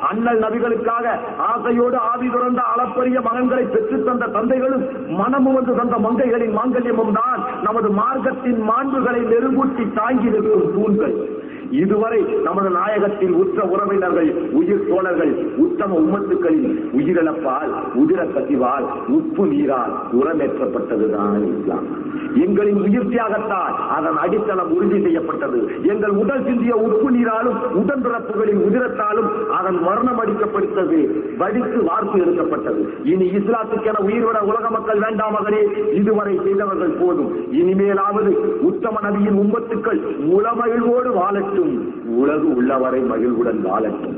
அண்ணல் நபிகளுக்காக ஆசையோடு ஆவி துறந்த அளப்பரிய மகன்களை பெற்றுத் தந்த தந்தைகளும் மனமு வந்து தந்த மங்கைகளின் மாங்கல்யமும் தான் நமது மார்க்கத்தின் மாண்புகளை நெருங்குட்டி தாங்கி நிற்கும் தூண்கள். இதுவரை நமது நாயகத்தின் உற்ற உறவினர்கள் உயிர் தோழர்கள் உத்தம உம்மத்துக்களின் உயிரிழப்பால் உதிர கசிவால் உப்பு நீரால் உரமேற்றப்பட்டதுதான் இஸ்லாம். எங்களின் உயிர் தியாகத்தால் அதன் அடித்தளம் உறுதி செய்யப்பட்டது. எங்கள் உடல் சிந்திய உப்பு நீராலும் உடன்பிறப்புகளின் உதிரத்தாலும் அதன் மரணம் அடிக்கப்பட்டது வடித்து வார்ப்பு எடுக்கப்பட்டது. இனி இஸ்லாத்துக்கென உயிர்விட உலக மக்கள் வேண்டாம் மகனே இதுவரை செய்தவர்கள் போதும். இனிமேலாவது உத்தம நபியின் உம்மத்துக்கள் முழமகிழ்வோடு வாழட்டும் உலகு உள்ளவரை மகிழ்வுடன் வாழட்டும்.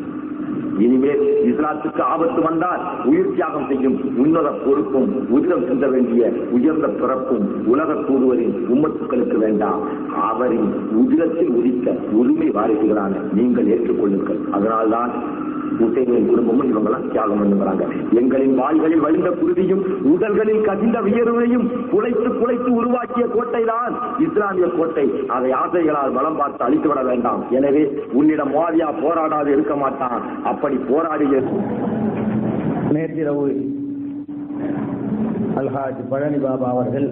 இனிமேல் இஸ்லாத்துக்கு ஆபத்து வந்தால் உயிர் தியாகம் செய்யும் உன்னத பொறுப்பும் உதிரம் செல்ல வேண்டிய உயர்ந்த பிறப்பும் உலக தூதுவரின் உம்மத்துக்களுக்கு வேண்டாம். அவரின் உதிரத்தில் உதித்த உரிமை வாரிசுகளான நீங்கள் ஏற்றுக்கொள்ளுங்கள். அதனால்தான் உசைனின் குடும்பமும் இவங்கெல்லாம் தியாகம் பண்ணுகிறாங்க எங்களின் வாய்களில் வழிந்த குருதியும் உடல்களில் கசிந்த வியர்வையும் குலைத்து குலைத்து உருவாக்கிய கோட்டை தான் இஸ்லாமிய கோட்டை. அதை ஆசைகளால் வளம் பார்த்து அழித்துவிட வேண்டாம். எனவே உன்னிடம் மோதியா போராடாது இருக்க மாட்டான். அப்படி போராடிய நேற்றிரவு அல்ஹாஜ் பழனி பாபா அவர்கள்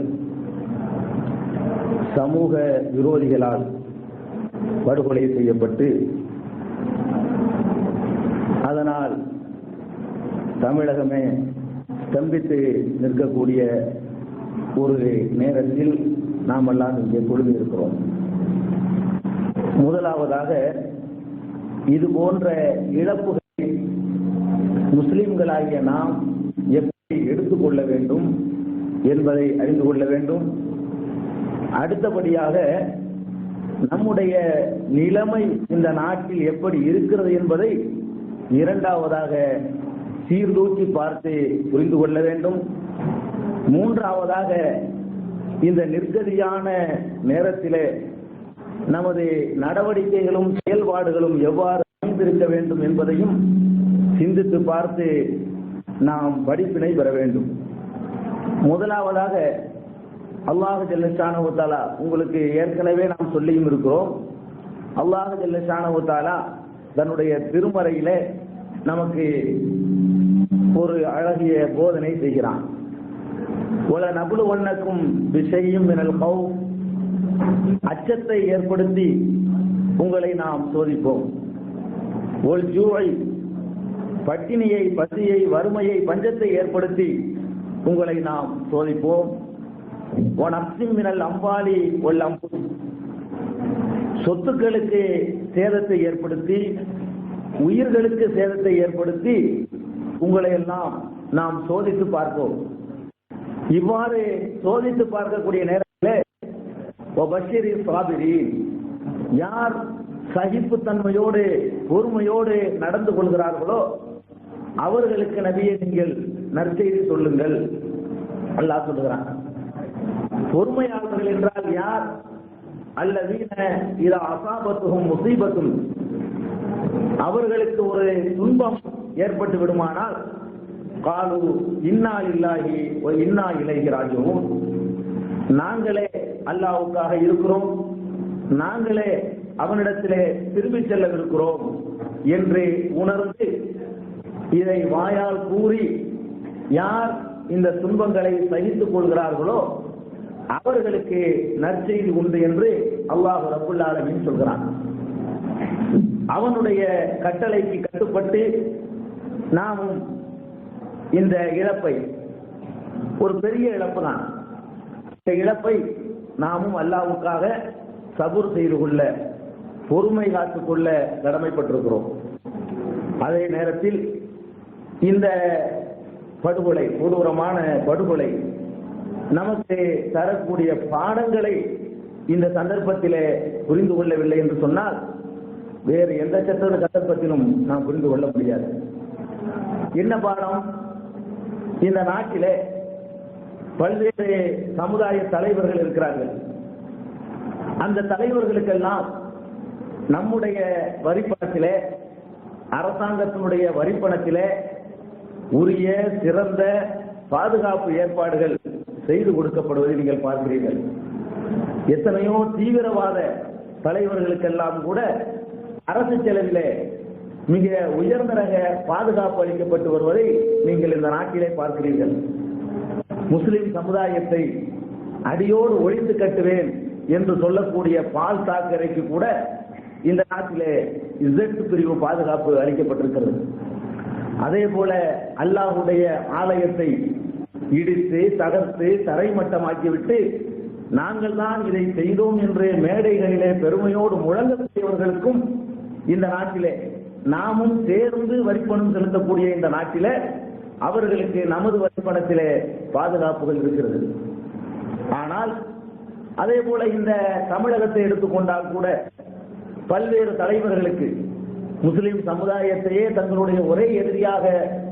சமூக விரோதிகளால் படுகொலை செய்யப்பட்டு அதனால் தமிழகமே ஸ்தம்பித்து நிற்கக்கூடிய ஒரு நேரத்தில் நாம் எல்லாம் இங்கே பொழுது இருக்கிறோம் முதலாவதாக இது போன்ற இழப்புகளை முஸ்லிம்களாகிய நாம் எப்படி எடுத்துக்கொள்ள வேண்டும் என்பதை அறிந்து கொள்ள வேண்டும். அடுத்தபடியாக நம்முடைய நிலைமை இந்த நாட்டில் எப்படி இருக்கிறது என்பதை இரண்டாவதாக சீர்தூக்கி பார்த்து புரிந்து கொள்ள வேண்டும். மூன்றாவதாக இந்த நிர்கதியான நேரத்திலே நமது நடவடிக்கைகளும் செயல்பாடுகளும் எவ்வாறு அமைந்திருக்க வேண்டும் என்பதையும் சிந்தித்து பார்த்து நாம் படிப்பினை பெற வேண்டும். முதலாவதாக அல்லாஹு ஜல்லஷானு உங்களுக்கு ஏற்கனவே நாம் சொல்லியும் இருக்கிறோம். அல்லாஹு ஜல்லஷானு தன்னுடைய திருமறையில நமக்கு ஒரு அழகிய போதனை செய்கிறான். உல நபுலு ஒன்னக்கும் விஷயம் மினல் கௌ அச்சத்தை ஏற்படுத்தி உங்களை நாம் சோதிப்போம். ஒரு ஜூவை பட்டினியை பசியை வறுமையை பஞ்சத்தை ஏற்படுத்தி உங்களை நாம் சோதிப்போம். ஒன் அப்சிம் மினல் அம்பாலி ஒல் அம்பு சொத்துக்களுக்கு சேதத்தை ஏற்படுத்தி உயிர்களுக்கு சேதத்தை ஏற்படுத்தி உங்களை எல்லாம் நாம் சோதித்து பார்ப்போம். இவ்வாறு சோதித்து பார்க்கக்கூடிய நேரத்தில் ஒபஷிரி சாபிரி யார் சகிப்புத்தன்மையோடு பொறுமையோடு நடந்து கொள்கிறார்களோ அவர்களுக்கு நபியை நீங்கள் நற்செய்தி சொல்லுங்கள். அல்லாஹ் சொல்லுகிறான். பொறுமையாளர்கள் என்றால் யார்? அல்லதீன இத அசாபத்துகும் முசீபத்தும். அவர்களுக்கு ஒரு துன்பம் ஏற்பட்டு விடுமானால் காலு இன்னா இல்லாஹி இன்னா இலைகிறாஜும் நாங்களே அல்லாவுக்காக இருக்கிறோம். நாங்களே அவனிடத்திலே திரும்பிச் செல்லவிருக்கிறோம் என்று உணர்ந்து இதை வாயால் கூறி யார் இந்த துன்பங்களை சகித்துக் கொள்கிறார்களோ அவர்களுக்கு நற்செய்தி உண்டு என்று அல்லாஹ் ரபுல்லாலமின் சொல்கிறான். அவனுடைய கட்டளைக்கு கட்டுப்பட்டு நாமும் இந்த இழப்பை ஒரு பெரிய இழப்பு தான். இந்த இழப்பை நாமும் அல்லாவுக்காக சபுர் செய்து கொள்ள பொறுமை காத்துக்கொள்ள கடமைப்பட்டிருக்கிறோம். அதே நேரத்தில் இந்த படுகொலை கொடூரமான படுகொலை நமக்கு தரக்கூடிய பாடங்களை இந்த சந்தர்ப்பத்திலே புரிந்து கொள்ளவில்லை என்று சொன்னால் வேறு எந்த சட்ட சந்தர்ப்பத்திலும் நாம் புரிந்து கொள்ள முடியாது. என்ன பாடம்? இந்த நாட்டிலே பல்வேறு சமுதாய தலைவர்கள் இருக்கிறார்கள். அந்த தலைவர்களுக்கெல்லாம் நம்முடைய வரிப்பணத்திலே அரசாங்கத்தினுடைய வரிப்பணத்திலே உரிய சிறந்த பாதுகாப்பு ஏற்பாடுகள் செய்து கொடுக்கப்படுவதை நீங்கள் பார்க்கிறீர்கள். எத்தனையோ தீவிரவாத தலைவர்களுக்கெல்லாம் கூட அரசு செலவிலே மிக உயர்ந்த ரக பாதுகாப்பு அளிக்கப்பட்டு வருவதை நீங்கள் இந்த நாட்டிலே பார்க்கிறீர்கள். முஸ்லிம் சமுதாயத்தை அடியோடு ஒழித்து கட்டுவேன் என்று சொல்லக்கூடிய பால் தாக்கரைக்கு கூட இந்த நாட்டிலே இசட் பிரிவு பாதுகாப்பு அளிக்கப்பட்டிருக்கிறது. அதே போல அல்லாஹுடைய ஆலயத்தை இடித்து தகர்த்து தரைமட்டமாக்கிவிட்டு நாங்கள் தான் இதை செய்தோம் என்று மேடைகளிலே பெருமையோடு முழங்கக்கூடியவர்களுக்கும் இந்த நாட்டிலே நாமும் சேர்ந்து வரிப்பணம் செலுத்தக்கூடிய இந்த நாட்டிலே அவர்களுக்கு நமது வரிப்பணத்திலே பாதுகாப்புகள் இருக்கிறது. ஆனால் அதே போல இந்த தமிழகத்தை எடுத்துக்கொண்டால் கூட பல்வேறு தலைவர்களுக்கு முஸ்லிம் சமுதாயத்தையே தங்களுடைய ஒரே எதிரியாக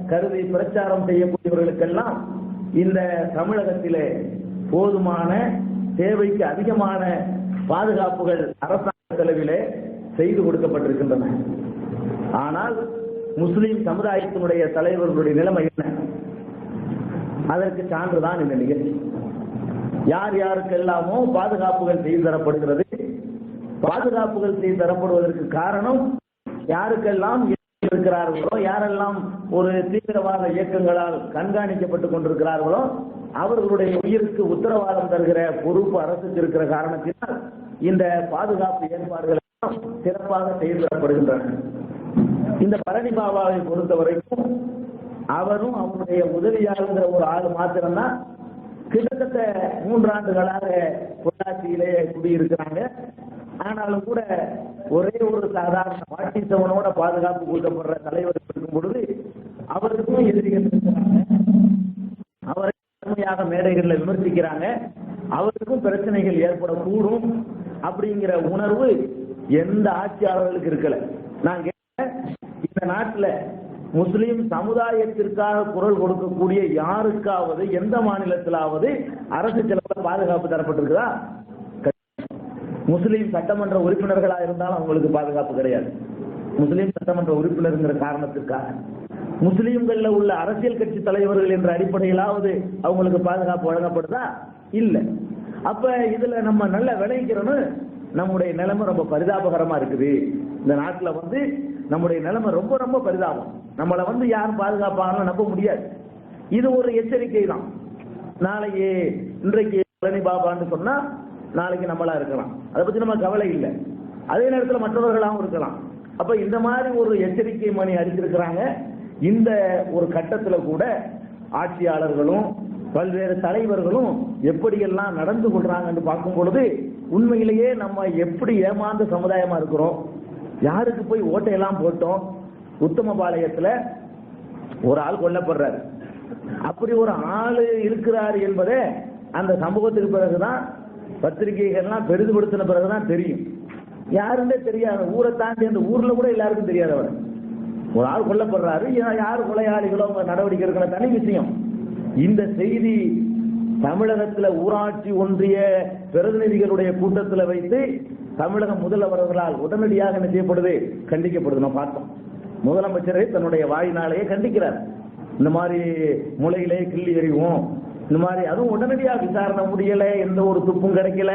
கருதி பிரச்சாரம் செய்யக்கூடியவர்களுக்கெல்லாம் இந்த தமிழகத்திலே போதுமான தேவைக்கு அதிகமான பாதுகாப்புகள் அரசாங்க செலவிலே செய்து கொடுக்கப்பட்டிருக்கின்றன. ஆனால் முஸ்லிம் சமுதாயத்தினுடைய தலைவர்களுடைய நிலைமை என்ன? அதற்கு சான்றுதான் இந்த நிகழ்ச்சி. யார் யாருக்கெல்லாமோ பாதுகாப்புகள் செய்து தரப்படுகிறது. பாதுகாப்புகள் செய்து தரப்படுவதற்கு காரணம் யாருக்கெல்லாம் இருக்கிறார்களோ யாரெல்லாம் ஒரு தீவிரவாத இயக்கங்களால் கண்காணிக்கப்பட்டுக் கொண்டிருக்கிறார்களோ அவர்களுடைய உயிருக்கு உத்தரவாதம் தருகிற பொறுப்பு அரசுக்கு இருக்கிற காரணத்தினால் இந்த பாதுகாப்பு ஏற்பாடுகள் சிறப்பாக செயல்படப்படுகின்றன. இந்த பழனி பாபாவை பொறுத்த வரைக்கும் அவரும் அவருடைய உதவியாளர் ஒரு ஆள் மாத்திரம்தான் கிட்டத்தட்ட மூன்றாண்டுகளாக பொள்ளாச்சியிலே குடியிருக்கிறாங்க. ஆனாலும் கூட ஒரே ஒரு சாதாரண வாட்டிசவனோட பாதுகாப்பு கொடுக்கப்படுற தலைவர் இருக்கும் பொழுது அவருக்கும் எதிரிகள் இருக்கிறாங்க அவரை கடுமையாக மேடைகளில் விமர்சிக்கிறாங்க. அவருக்கும் பிரச்சனைகள் ஏற்படக்கூடும் அப்படிங்கிற உணர்வு எந்த ஆட்சியாளர்களுக்கு இருக்கல. நான் கேட்டேன் இந்த நாட்டுல முஸ்லிம் சமுதாயத்திற்காக குரல் கொடுக்கக்கூடிய யாருக்காவது எந்த மாநிலத்திலாவது அரசு செலவுல பாதுகாப்பு தரப்பட்டிருக்குதா? முஸ்லீம் சட்டமன்ற உறுப்பினர்களா இருந்தாலும் அவங்களுக்கு பாதுகாப்பு கிடையாது. முஸ்லீம் சட்டமன்ற உறுப்பினருங்கிற காரணத்திற்காக முஸ்லீம்கள்ல உள்ள அரசியல் கட்சி தலைவர்கள் என்ற அடிப்படையிலாவது அவங்களுக்கு பாதுகாப்பு வழங்கப்படுதா? இல்ல. அப்ப இதுல நம்ம நல்ல விளைவிக்கிறோம்னு நம்முடைய நிலைமை ரொம்ப பரிதாபகரமா இருக்குது. இந்த நாட்டுல வந்து நம்முடைய நிலைமை ரொம்ப ரொம்ப பரிதாபம். நம்மளை வந்து யாரும் பாதுகாப்பாங்கன்னு நம்ப முடியாது. இது ஒரு எச்சரிக்கை தான். நாளைக்கு இன்றைக்கு பழனி பாபான்னு சொன்னா நாளைக்கு நம்மளா இருக்கலாம். அதை பத்தி நம்ம கவலை இல்லை. அதே நேரத்தில் மற்றவர்களாகவும் இருக்கலாம். அப்ப இந்த மாதிரி ஒரு எச்சரிக்கை மணி அடிச்சிருக்கிறாங்க இந்த ஒரு கட்டத்துல கூட ஆட்சியாளர்களும் பல்வேறு தலைவர்களும் எப்படியெல்லாம் நடந்து கொள்றாங்கன்னு பார்க்கும் பொழுது உண்மையிலேயே நம்ம எப்படி ஏமாந்த சமுதாயமா இருக்கிறோம்? யாருக்கு போய் ஓட்டையெல்லாம் போட்டோம்? உத்தமபாளையத்துல ஒரு ஆள் கொல்லப்படுறாரு. அப்படி ஒரு ஆள் இருக்கிறார் என்பதே அந்த சம்பவத்துக்கு பிறகுதான் பத்திரிகைகள்லாம் பெரிதுபடுத்தின பிறகுதான் தெரியும். யாருன்னே தெரியாது. ஊரை தாண்டி அந்த ஊர்ல கூட எல்லாருக்கும் தெரியாது அவர். ஒரு ஆள் கொல்லப்படுறாரு. யா- யார் கொலையாளிகளோ அவங்க நடவடிக்கை இருக்கிற தனி விஷயம். இந்த செய்தி தமிழகத்துல ஊராட்சி ஒன்றிய பிரதிநிதிகளுடைய கூட்டத்துல வைத்து தமிழக முதல்வர்களால் உடனடியாக என்ன செய்யப்படுது? கண்டிக்கப்படுது. நம்ம பார்த்தோம். முதலமைச்சரை தன்னுடைய வாயினாலேயே கண்டிக்கிறார். இந்த மாதிரி முளையிலே கிள்ளி எறிவோம். இந்த மாதிரி அதுவும் உடனடியாக விசாரணை முடியல எந்த ஒரு துப்பும் கிடைக்கல.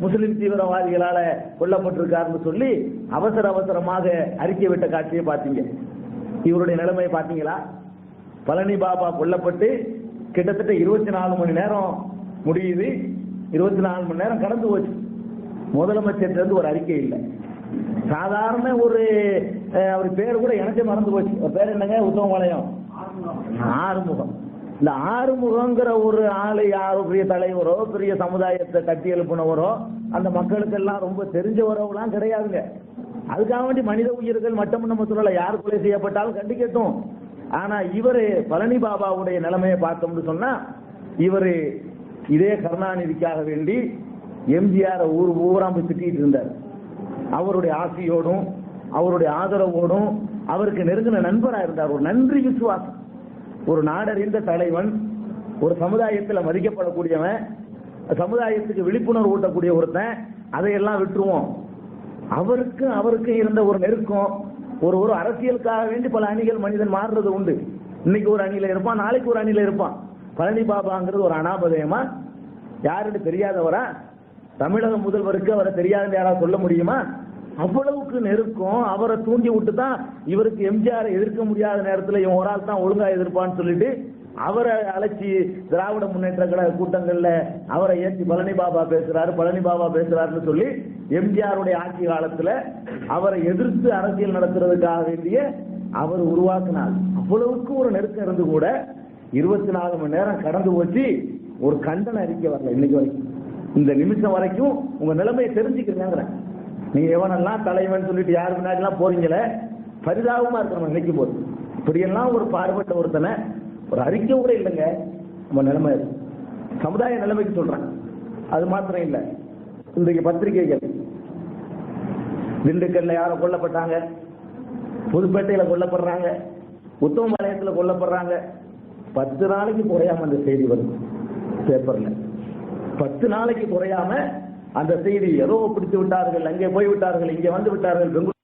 முஸ்லிம் தீவிரவாதிகளால கொல்லப்பட்டிருக்காருன்னு சொல்லி அவசர அவசரமாக அறிக்கை விட்ட காட்சியை பார்த்தீங்க. இவருடைய நிலைமையை பார்த்தீங்களா? பழனி பாபா கொல்லப்பட்டு கிட்டத்தட்ட இருபத்தி நாலு மணி நேரம் முடியுது. இருபத்தி நாலு மணி நேரம் கடந்து போச்சு. முதலமைச்சர்லேருந்து ஒரு அறிக்கை இல்லை. சாதாரண ஒரு அவர் பேர் கூட எனக்கே மறந்து போச்சு. பேர் என்னங்க? உத்தமபாளையம். ஆறுமுகம். இந்த ஆறுமுகங்கிற ஒரு ஆளு யாரோ பெரிய தலைவரோ பெரிய சமுதாயத்தை கட்டி எழுப்பினவரோ அந்த மக்களுக்கெல்லாம் ரொம்ப தெரிஞ்சவரோலாம் கிடையாதுங்க. அதுக்காக வேண்டி மனித உயிர்கள் மட்டும் நம்ம சொல்லல. யார் கொலை செய்யப்பட்டாலும் கண்டிக்கட்டும். ஆனா இவரு பழனி பாபாவுடைய நிலைமையை பார்த்தோம்னு சொன்னா இவரு இதே கருணாநிதிக்காக வேண்டி எம்ஜிஆர் ஊர் ஊராம் போய் திட்டிட்டு இருந்தார். அவருடைய ஆசையோடும் அவருடைய ஆதரவோடும் அவருக்கு நெருங்கின நண்பராக இருந்தார். ஒரு நன்றி விசுவாசம் ஒரு நாடறிந்த தலைவன் ஒரு சமுதாயத்தில் மதிக்கப்படக்கூடியவன் சமுதாயத்துக்கு விழிப்புணர்வு ஊட்டக்கூடிய ஒருத்தன் அதையெல்லாம் விட்டுருவோம். அவருக்கு அவருக்கு இருந்த ஒரு நெருக்கம் ஒரு ஒரு அரசியலுக்காக வேண்டி பல அணிகள் மனிதன் மாறுறது உண்டு. இன்னைக்கு ஒரு அணியில இருப்பான் நாளைக்கு ஒரு அணியில இருப்பான். பழனி பாபாங்கிறது ஒரு அனாபதயமா? யாருன்னு தெரியாதவரா? தமிழக முதல்வருக்கு அவரை தெரியாதுன்னு யாராவது சொல்ல முடியுமா? அவ்வளவுக்கு நெருக்கம். அவரை தூண்டி விட்டு தான் இவருக்கு எம்ஜிஆர் எதிர்க்க முடியாத நேரத்தில் இவன் ஒரு ஆள் தான் ஒழுங்கா எதிர்ப்பான்னு சொல்லிட்டு அவரை அழைச்சி திராவிட முன்னேற்ற கழக கூட்டங்கள்ல அவரை ஏற்றி பழனி பாபா பேசுறாரு பழனி பாபா பேசுறாருன்னு சொல்லி எம்ஜிஆருடைய ஆட்சி காலத்துல அவரை எதிர்த்து அரசியல் நடத்துறதுக்காக வேண்டிய அவர் உருவாக்கினார். அவ்வளவுக்கு ஒரு நெருக்கம் இருந்து கூட இருபத்தி நாலு மணி நேரம் கடந்து போச்சு. ஒரு கண்டன அறிக்கை வரல இன்னைக்கு வரைக்கும். இந்த நிமிஷம் வரைக்கும் உங்க நிலைமையை தெரிஞ்சுக்கிறேங்கிறேன் நீங்க எவனெல்லாம் தலைவன் சொல்லிட்டு யார் முன்னாடி போறீங்களே பரிதாபமா இருக்கணும் நினைக்கும் போது. இப்படியெல்லாம் ஒரு பார்வையிட்ட ஒருத்தனை ஒரு அறிக்கை கூட இல்லைங்க. நம்ம நிலைமை சமுதாய நிலைமைக்கு சொல்றேன். அது மாத்திரம் இல்லை. இன்றைக்கு பத்திரிகைகள். திண்டுக்கல்ல யாரோ கொல்லப்பட்டாங்க. புதுப்பேட்டையில கொல்லப்படுறாங்க. உத்தமபாளையத்துல கொல்லப்படுறாங்க. பத்து நாளைக்கு குறையாம அந்த செய்தி வருது பேப்பர்ல. பத்து நாளைக்கு குறையாம அந்த செய்தி ஏதோ பிடித்து விட்டார்கள் அங்கே போய் விட்டார்கள் இங்கே வந்து விட்டார்கள் பெங்களூர்